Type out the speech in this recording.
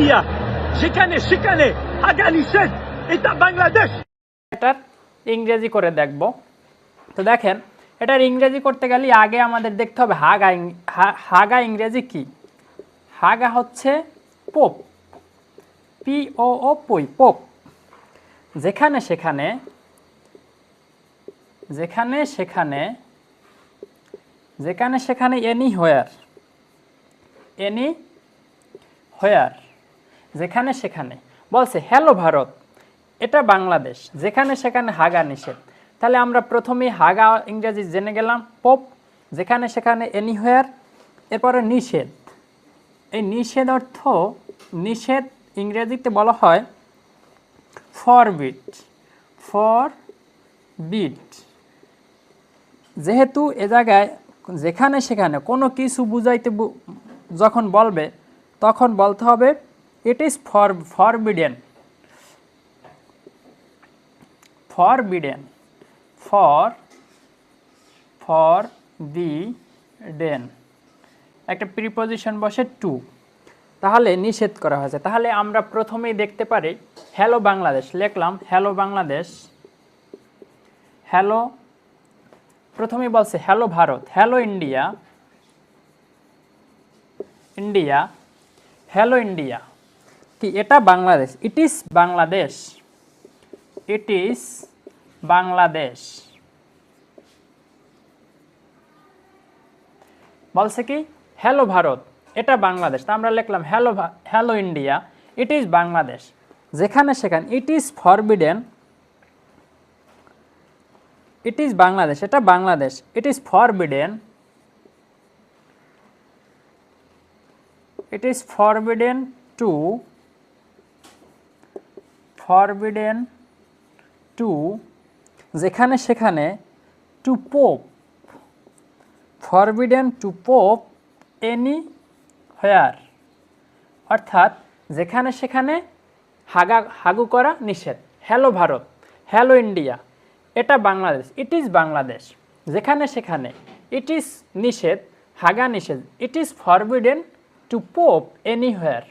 India সেখানে হাগা নিষেধ এটা বাংলাদেশ। এটার ইংরেজি করে দেখব। তো দেখেন, এটার ইংরেজি করতে গেলে আগে আমাদের দেখতে হবে হাগা হাগা ইংরেজি কি? হাগা হচ্ছে পোপ পি ও ও পই, পোপ। যেখানে, সেখানে যেখানে সেখানে যেখানে, সেখানে এনি হোয়ার এনি হোয়ার। যেখানে সেখানে। বলছে, হ্যালো ভারত, এটা বাংলাদেশ, যেখানে সেখানে হাগা নিষেধ। তাহলে আমরা প্রথমেই হাগা ইংরেজি জেনে গেলাম, পোপ, যেখানে সেখানে এনিহোয়ার এরপরে নিষেধ। এই নিষেধ অর্থ, নিষেধ ইংরেজিতে বলা হয় ফরবিট ফর বিট যেহেতু এ জায়গায় যেখানে সেখানে কোনো কিছু বুঝাইতে যখন বলবে, তখন বলতে হবে is for forbidden forbidden for forbidden একটা প্রিপোজিশন বসে টু তাহলে নিষেধ করা হয়েছে। তাহলে আমরা প্রথমেই দেখতে পারি হ্যালো বাংলাদেশ লিখলাম হ্যালো বাংলাদেশ হ্যালো প্রথমেই বলছে hello Bharat hello India India hello India কি? এটা Bangladesh. It is Bangladesh. It is Bangladesh. বলছে কি? হ্যালো ভারত। এটা বাংলাদেশ। তা আমরা লিখলাম hello hello India it is Bangladesh. যেখানে সেখানে it is forbidden it is Bangladesh. এটা Bangladesh. It is forbidden it is forbidden to forbidden to যেখানে সেখানে to poop forbidden to poop anywhere অর্থাৎ যেখানে সেখানে হাগা, হাগু করা নিষেধ। হ্যালো ভারত হ্যালো ইন্ডিয়া এটা বাংলাদেশ ইট ইজ বাংলাদেশ। যেখানে সেখানে ইট ইজ নিষেধ, হাগা নিষেধ it is forbidden to poop any anywhere